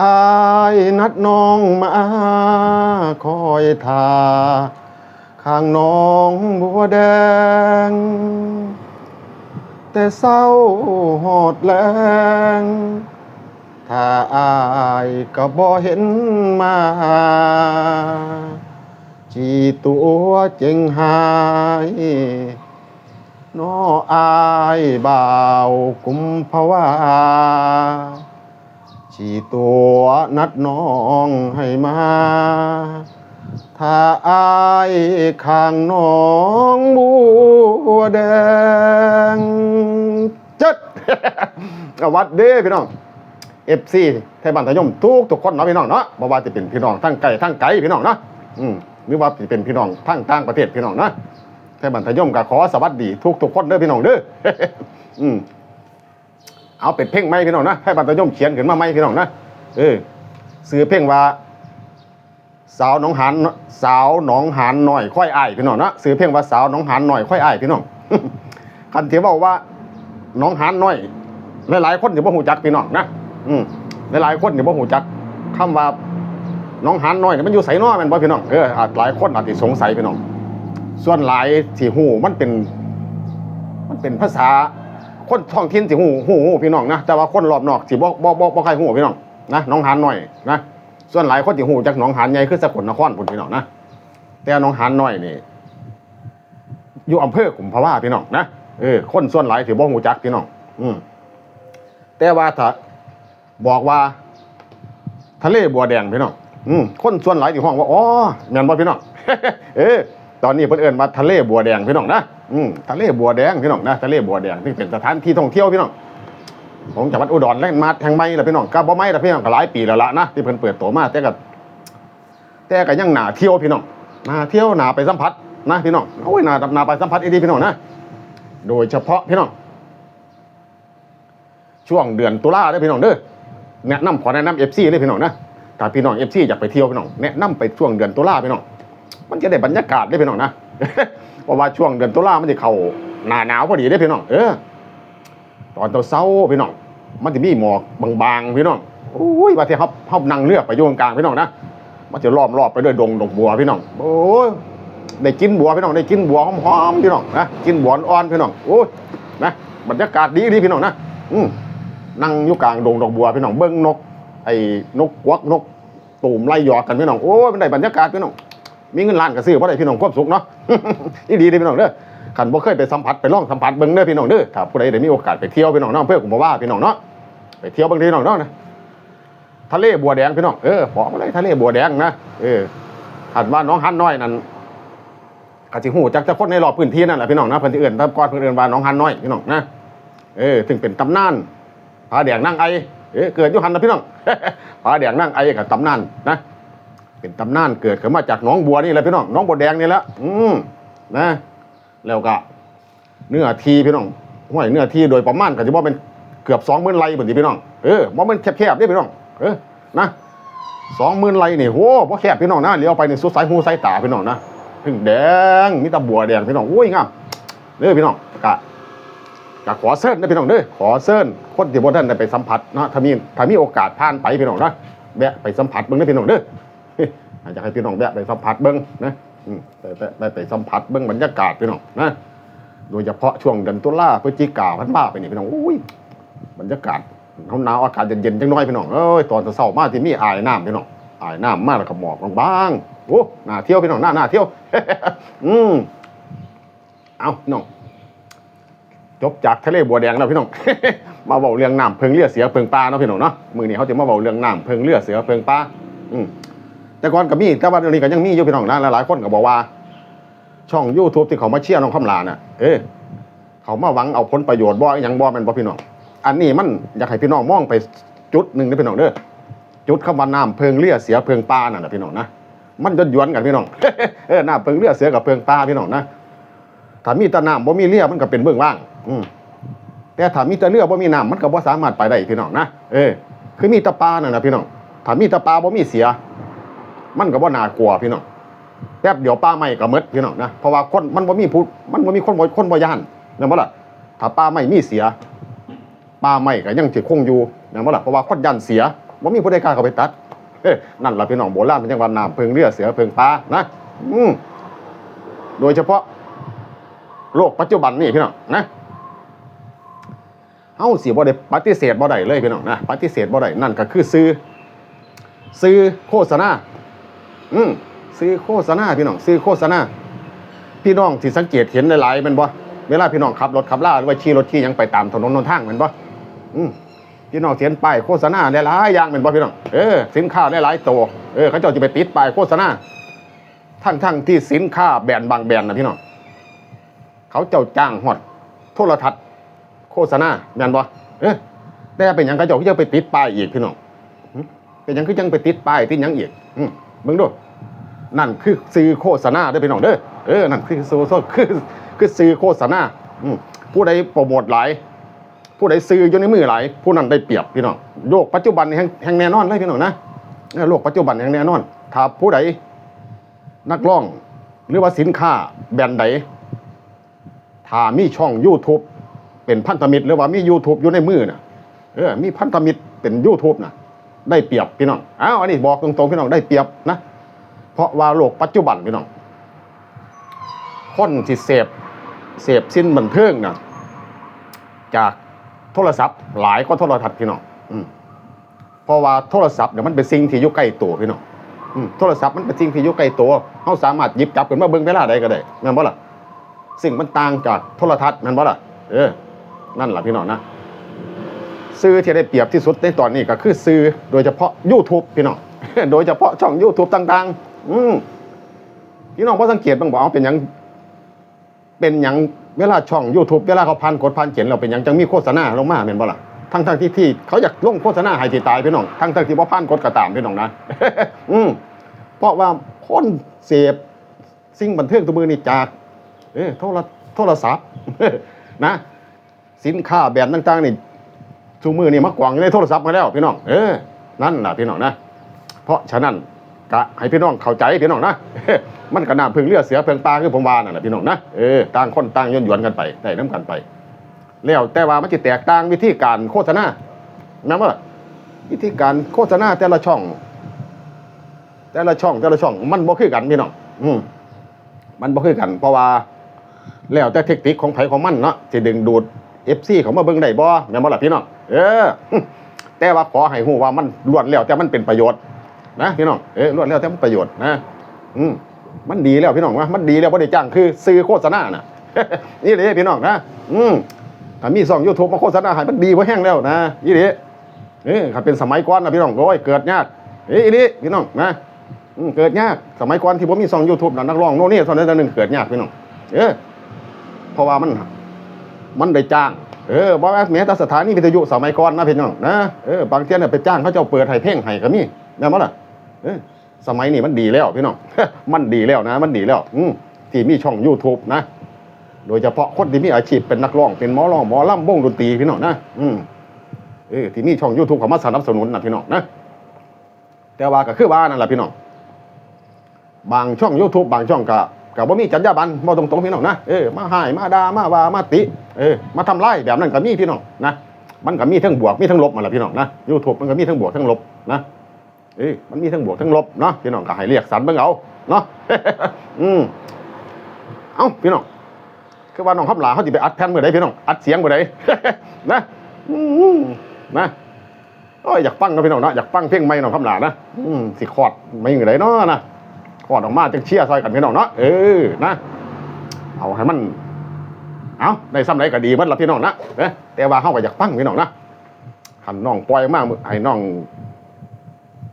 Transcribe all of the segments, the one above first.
อายนัดน้องมาคอยทา ข้างน้องบัวแดง แต่เศร้าหอดแรงถ้าอายก็บ่เห็นมา จีตัวเจงหายน้ออายบ่าวกุมภาวา ชีตัวนัดน้องให้มา ถ้าอายข้างน้องบัวแดงจัดวัสดีพี่น้องเอฟซีไทยบ้านไทยมทุกทุกคนเนาะพี่น้องเนาะบ่ว่าจะเป็นพี่น้องทั้งไกลทั้งไกลพี่น้องเนาะอืมหรือว่าจะเป็นพี่น้องทั้งต่างประเทศพี่น้องเนาะไทยบ้านไทยยมก็ขอสวัสดีทุกทุกคนเด้อพี่น้องเด้ออืม เอาเป็นเพลงไหมพี่น้องนะให้บรรทยมเขียนขึ้นมาไหมพี่น้องนะเออซื้อเพลงว่า สาวหนองหานสาวหนองหานหน่อยค่อยอายพี่น้องนะซื้อเพลงว่าสาวหนองหานหน่อยค่อยอายพี่น้องคันเที่บอกว่าหนองหานน้อย หลายๆคนที่บ่หูจักพี่น้องนะอืมหลายๆคนที่บ่หูจักคำว่าหนองหานน้อยเนี่ยมันอยู่ไสน้อม่นบ่พี่น้องเอออาจหลายคนอาจสิสงสัยพี่น้อง ส่วนหลายที่หูมันเป็น มันเป็นภาษา คนท้องถิ่นสิหูหูหูพี่น้องนะแต่ว่าคนรอบนอกสิบ่บ่บ่บ่ใครหูพี่น้องนะน้องหานหน่อยนะส่วนหลายคนสิหูจากหนองหานใหญ่คือสกลนครพุ่นพี่น้องนะแต่หนองหานน้อยนี่อยู่อำเภอกุมภาวะพี่น้องนะเออคนส่วนหลายสิบ่หูจักพี่น้อง อืมแต่ว่าถ้าบอกว่า ทะเลบัวแดงพี่น้องอืมคนส่วนหลายที่ห้องว่าอ๋อแม่นบ่พี่น้องเออ ตอนนี้เพิ่นเอิ้นว่าทะเลบัวแดงพี่น้องนะอืมทะเลบัวแดงพี่น้องนะทะเลบัวแดงที่เป็นสถานที่ท่องเที่ยวพี่น้องของจังหวัดอุดรและมาแห่งใหม่ละพี่น้องก็บ่ใหม่ละพี่น้องก็หลายปีแล้วละนะที่เพิ่นเปิดตัวมาแต่ก็แต่ก็ยังหนาเที่ยวพี่น้องหนาเที่ยวหนาไปสัมผัสนะพี่น้องโอ้ยหนาหนาไปสัมผัสอีดีพี่น้องนะโดยเฉพาะพี่น้องช่วงเดือนตุลาเด้อพี่น้องเด้อแนะนำขอแนะนำ FC เลยพี่น้องนะถ้าพี่น้องเอฟซีอยากไปเที่ยวพี่น้องแนะนำไปช่วงเดือนตุลาพี่น้อง มันจะได้บรรยากาศได้พี่น้องนะเพราะว่าช่วงเดือนตุลามันจะเข้าหน้าหนาวพอดีได้พี่น้องเออตอนเช้าพี่น้องมันจะมีหมอกบางๆพี่น้องโอ้ยว่าที่เขาเขานั่งเรือไปโยงกลางพี่น้องนะมันจะล้อมรอบไปด้วยดงดอกบัวพี่น้องโอ้ยได้กินบัวพี่น้องได้กินบัวหอมๆพี่น้องนะกินบัวอ่อนพี่น้องโอ้ยนะบรรยากาศดีดีพี่น้องนะอืมนั่งอยู่กลางดงดอกบัวพี่น้องเบิ้งนกไอ้นกกวักนกตูมไล่หยอกกันพี่น้องโอ้ยมันได้บรรยากาศพี่น้อง มีเงินล้านก็ซื้อเพราะได้พี่น้องความสุขเนาะ นี่ดีเลยพี่น้องเด้อขันบ่เคยไปสัมผัสไปลองสัมผัสเบิ่งเด้อพี่น้องเด้อถ้าผู้ใดได้มีโอกาสไปเที่ยวพี่น้องเนาะเพื่อผมบอกว่าพี่น้องเนาะไปเที่ยวบางทีพี่น้องเนาะนะทะเลบัวแดงพี่น้องเออบอกมาเลยทะเลบัวแดงนะเออหันว่าน้องฮันน้อยนั่นกะสิฮู้จักจะคนในรอบพื้นที่นั่นแหละพี่น้องนะเพิ่นสิเอิ้นตามก่อนเพิ่นเอิ้นว่าน้องฮันน้อยพี่น้องนะเออถึงเป็นตำนานผาแดงนั่งไอเออเกิดอยู่หันนะพี่น้องผาแดงนั่งไอกับตำนานนะ เป็นตำนานเกิดขึ้นมาจากหนองบัวนี่แหละพี่น้องหนองบัวแดงนี่แหละอืมนะ แล้วก็เนื้อทีพี่น้องห้วยเนื้อทีโดยประมาณก็จะว่าเป็นเกือบสองหมื่นไร่เหมือนที่พี่น้องเออว่ามันแคบๆนี่พี่น้องเออนะสองหมื่นไร่นี่โหว่าแคบพี่น้องนะเลี้ยวไปในสุดสายหูสายตาพี่น้องนะพึ่งแดงมีตาบัวแดงพี่น้องโอ้ยงามเด้อพี่น้องกะกะขอเซิร์นนะพี่น้องเด้อขอเซิร์นคนที่บ่ท่านได้ไปสัมผัสเนาะถ้ามีถ้ามีโอกาสผ่านไปพี่น้องนะแวะไปสัมผัสเบิ่งเด้พี่น้องเด้อ อาจจะให้พี่น้องแวะไปสัมผัสเบิ้งนะอืมไปไปไปสัมผัสเบิ้งบรรยากาศพี่น้องนะโดยเฉพาะช่วงเดือนตุลาพฤศจิกาพันบ้าไปนี่พี่น้องอุ้ยบรรยากาศหนาวอากาศเย็นๆจังน้อยพี่น้องเอ้ยตอนเช้ามาที่มีอายน้ำพี่น้องอายน้ำมาแล้วก็หมอกบางๆโอ้หน่าเที่ยวพี่น้องหน่าหน่าเที่ยว อืมเอาพี่น้องจบจากทะเลบัวแดงแล้วพี่น้อง มาเบาเรื่องน้ำเพิงเลือเสือเพิงปลาเนาะพี่น้องเนาะมือนี้เขาจะมาเบาเรื่องน้ำเพิงเลือเสือเพิงปลาอืม แต่ก่อนก็มีแต่ว่าเดี๋ยวนี้ก็ยังมีอยู่พี่น้องนะหลายๆคนก็บอกว่า ช่อง YouTube ที่เขามาเชียร์น้องคำลาน่ะเออเขามาหวังเอาผลประโยชน์บ่อยังบ่แม่นบ่พี่น้อง อันนี้มันอยากให้พี่น้องมองไปจุดหนึ่งนะพี่น้องเด้อจุดคำว่าน้ำเพิงเลี่ยเสียเพิงปลานั่นน่ะพี่น้องนะมันย้อนกันพี่น้องเออน้ำเพิงเลี่ยเสียกับเพิงปลาพี่น้องนะถ้ามีแต่น้ำบ่มีเลี่ยมันก็เป็นเบื้องว่าง อืมแต่ถ้ามีแต่เรือบ่มีน้ำมันก็บ่สามารถไปได้พี่น้องนะเออคือมีแต่ปลานั่นน่ะพี่น้องถ้ามีแต่ปลาบ่มีเสีย มันก็บ่น่ากลัวพี่น้องแป๊บเดี๋ยวป้าไม่ก็หมดพี่น้องนะเพราะว่าคนมันบ่มีผู้มันบ่มีคนบ่คนบ่ย่านนั่นบ่ล่ะถ้าป้าไม่มีเสีย ป้าไม่ก็ยังสิคงอยู่นั่นบ่ล่ะเพราะว่าคนย่านเสียบ่มีผู้ใดกล้าเข้าไปตัดเอ้นั่นล่ะพี่น้องโบราณเป็นจังหวัดน้ำเพิงเรือเสือเพิงปลานะอืมโดยเฉพาะ โลกปัจจุบันนี่พี่น้องนะเฮาสิบ่ได้ปฏิเสธบ่ได้เลยพี่น้องนะปฏิเสธบ่ได้นั่นก็คือซื้อซื้อโฆษณา อืมซื้อโฆษณาพี่น้องซื้อโฆษณาพี่น้องที่สังเกตเห็นหลายๆแมันบ่เวลาพี่น้องขับรถขับลาหรือว่าขี่รถขี่ยังไปตามถนนหนทางแมันบ่อืมพี่น้องเห็นป้ายโฆษณาหลายๆอย่างแมันบ่พี่น้องเออสินค้าหลายๆตัวเออเขาเจ้าจะไปติดป้ายโฆษณาทั้งทั้งๆที่สินค้าแบรนด์บางแบรนด์นะพี่น้องเขาเจ้าจ้างฮอดโทรทัศน์โฆษณาแม่นบ่เอ๊ะแต่เป็นหยังเขาเจ้าก็จะไปติดป้ายอีกพี่น้องเป็นหยังคือจังไปติดป้ายติดยังอีกอืมเบิ่งดู นั่นคือซื้อโฆษณาเด้พี่น้องเด้อเออนั่นคือซื้อคือคือซื้อโฆษณาผู้ใดโปรโมทหลายผู้ใดซื้ออยู่ในมือหลายผู้นั้นได้เปรียบพี่น้องโลกปัจจุบันแห่งแน่นอนเลยพี่น้องนะโลกปัจจุบันแห่งแน่นอนถ้าผู้ใดนักร้องหรือว่าสินค้าแบรนด์ใดถ้ามีช่อง YouTube เป็นพันธมิตรหรือว่ามี YouTube อยู่ในมือน่ะเออมีพันธมิตรเป็น YouTube น่ะได้เปรียบพี่น้องอ้าวอันนี้บอกตรงๆพี่น้องได้เปรียบนะ เพราะว่าโลกปัจจุบันพี่น้องคนที่เสพเสพสิ้นบันเทิงนะจากโทรศัพท์ หลายก็โทรทัศน์พี่น้องเพราะว่าโทรศัพท์เนี่ยมันเป็นสิ่งที่อยู่ใกล้ตัวพี่น้องโทรศัพท์มันเป็นสิ่งที่อยู่ใกล้ตัวเขาสามารถหยิบจับกันมาเบิ่งเวลาใดก็ได้แม่นบ่ล่ะสิ่งมันต่างจากโทรทัศน์แมันบ่ล่ะเออนั่นแหละพี่น้องนะซื้อที่ได้เปรียบที่สุดในตอนนี้ก็คือซื้อโดยเฉพาะ YouTube พี่น้องโดยเฉพาะช่อง YouTube ต่างๆ อืมพี่น้องพอสังเกตบ้างบอกเอเป็นหยัง เป็นหยังเวลาช่อง YouTube เวลาเขาพันกดพันเขียนเราเป็นหยังจังมีโฆษณาลงมาเป็นบ่ล่ะทั้งทั้งที่ที่เขาอยากลงโฆษณาให้ที่ตายพี่น้องทั้งทั้งที่ว่าพันกดกระตามพี่น้องนะอืมเพราะว่าคนเสพสิ่งบันเทิงตัวมือนี่จาก เออโทรโทรศัพท์นะ สินค้าแบรนด์ต่างๆนี่ชูมือนี่มากวางในโทรศัพท์มาแล้วพี่น้องเออนั่นน่ะพี่น้องนะ เพราะฉะนั้น กะให้พี่น้องเข้าใจพี่น้องนะ มันก็น่าพึ่งเลือดเสือเพิงปลาคือผมว่านั่นแหละพี่น้องนะเออต่างคนต่างย่นหยวนกันไปได้น้ำกันไป แล้วแต่ว่ามันจะแตกต่างวิธีการโฆษณาแม่นว่าวิธีการโฆษณาแต่ละช่อง แต่ละช่องแต่ละช่อง มันบ่คือกันพี่น้องอืมมันบ่คือกัน เพราะว่า แล้วแต่เทคนิคของไผของมันเนาะสิดึงดูด FC เขามาเบิ่งได้บ่แม่นบ่ล่ะพี่น้องเออ แต่ว่าขอให้ฮู้ว่ามันล้วนแล้วแต่มันเป็นประโยชน์ นะพี่น้องเออล้วนแล้วแต่มันประโยชน์นะอืมมันดีแล้วพี่น้องว่ามันดีแล้วบ่ได้จ้างคือซื้อโฆษณาน่ะนี่เลยพี่น้องนะอืมถ้ามีช่อง YouTube มาโฆษณาให้มันดีบ่แห้งแล้วนะนี่เลยเออถ้าเป็นสมัยก่อนนะพี่น้องโอ้ยเกิดยากเอ้ยอีนี่พี่น้องนะอืมเกิดยากสมัยก่อนที่ผมมีช่อง YouTube น่ะนักร้องโน่นนี่ตอนนั้นตอนนึงเกิดยากพี่น้องเออเพราะว่ามันมันได้จ้างเออบ่แม่นแม้แต่สถานีวิทยุสมัยก่อนนะพี่น้องนะเออบางเที่ยเนี่ยไปจ้างเขาเจ้าเปิดให้เพลงให้ก็มีแม่นบ่ล่ะเออ สมัยนี้มันดีแล้วพี่น้อง มันดีแล้วนะ มันดีแล้ว อืที่มีช่อง YouTube นะ โดยเฉพาะคนที่มีอาชีพเป็นนักร้อง เป็นหมอร้องหมอล่ำวงดนตรีพี่น้องนะ อืมเออที่มีช่อง YouTube เขามาสนับสนุนนะพี่น้องนะ แต่ว่าก็คือว่านั่นแหละพี่น้อง บางช่อง YouTube บางช่องก็ก็บ่มีจรรยาบรรณบ่ตรงๆพี่น้องนะ เออ มาหาย มาดามาว่ามาติ เออ มาทำลายแบบนั้นก็มีพี่น้องนะ มันก็มีทั้งบวก มีทั้งลบมาละพี่น้องนะ YouTube มันก็มีทั้งบวกทั้งลบนะ เอ้ยมันมีทั้งบวกทั้งลบเนาะพี่น้องก็ให้เรียกสรรเบิ่งเอาเนาะอืมเอ้าพี่น้องคือว่าน้องคำหลาเขาสิไปอัดแผ่นเมื่อใดพี่น้องอัดเสียงเมื่อใดนะอืมนะโอ้ยอยากฟังนะพี่น้องเนาะอยากฟังเพลงใหม่น้องคำหลานะอืมสิคอร์ดไม่เมื่อใดเนาะนะขอดออกมาจังเชียร์ซอยกันพี่น้องเนาะเออนะเอาให้มันเอาในซ้ำไหนก็ดีมันละพี่น้องนะแต่ว่าเฮาก็อยากฟังพี่น้องนะขันน้องปล่อยออกมาให้น้อง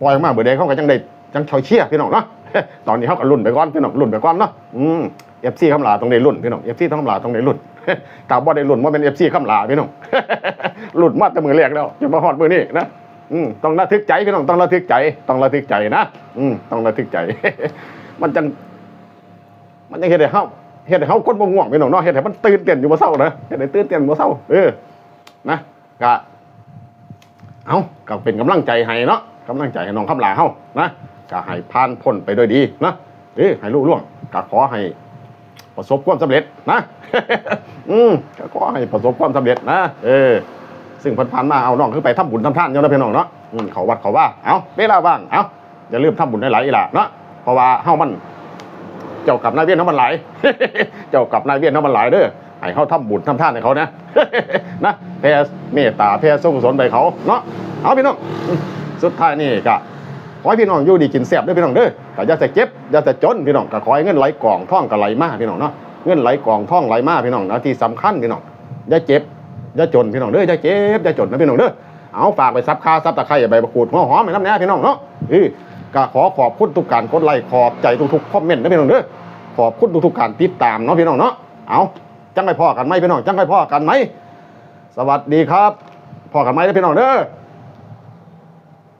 ปล่อยออกมาเบื่อใดเขาก็จังได้จังชอยเชียร์พี่น้องเนาะตอนนี้เขาก็รุ่นไปก่อนพี่น้องรุ่นไปก่อนเนาะอืมเอฟซีคำลาต้องได้รุ่นพี่น้องเอฟซีต้องคำลาต้องได้รุ่นถ้าบ่ได้รุ่นว่าเป็นเอฟซีคำลาพี่น้องรุ่นมาแต่มือแรกแล้วจะมาฮอดมือนี้นะอืมต้องระทึกใจพี่น้องต้องระทึกใจ ต้องระทึกใจนะอืมต้องระทึกใจ มันจังมันยังเฮ็ดให้เฮาเฮ็ดให้เฮาคนบ่ง่วงพี่น้องเนาะเฮ็ดให้มันตื่นเต้นอยู่บ่เช้านะเฮ็ดให้ตื่นเต้นบ่เช้าเออนะก็เอาก็เป็นกำลังใจให้เนาะ กำลังใจให้น้องคำลาเฮานะก็ให้ผ่านพ้นไปด้วยดีนะเออให้ลุล่วงก็ขอให้ประสบความสำเร็จนะ อืมก็ขอให้ประสบความสำเร็จนะ เออ ซึ่งพันผ่านมาเอาน้องคือไปทำบุญทำทานอยู่นะพี่น้องเนาะอืมเขาวัดเขาว่า เอาเวลาว่าง เอาอย่าลืมทำบุญหลายๆอีหล่ะเนาะ เพราะว่าเฮามัน เจ้ากับนายเวียนเฮามันหลายเจ้ากับนายเวียนเฮามันหลายเด้อให้เฮาทำบุญทำทานให้เขานะ นะแผ่เมตตาแผ่ส่งกุศลไปเขาเนาะ เอาพี่น้อง สุดท้ายนี่ก็ขอให้พี่น้องอยู่ดีกินแซ่บด้วยพี่น้องเด้อก็อย่าแต่เจ็บอย่าแต่จนพี่น้องก็ขอให้เงินไหลกองท่องก็ไหลมาพี่น้องเนาะเงินไหลกองท่องไหลมาพี่น้องนะที่สำคัญพี่น้องอย่าเจ็บอย่าจนพี่น้องเด้ออย่าเจ็บอย่าจนนะพี่น้องเด้อเอาฝากไปซับคาซับตะไคร้ใบมะกรูดหัวหอมไปน้ำแน่พี่น้องเนาะเออก็ขอขอบคุณทุกการกดไลค์ขอบใจทุกๆคอมเมนต์นะพี่น้องเด้อขอบคุณทุกๆการติดตามเนาะพี่น้องเนาะเอาจังไปพ่อกันไหมพี่น้องจังไปพ่อกันไหมสวัสดีครับพ่อกันไหมนะพี่น้องเด้อ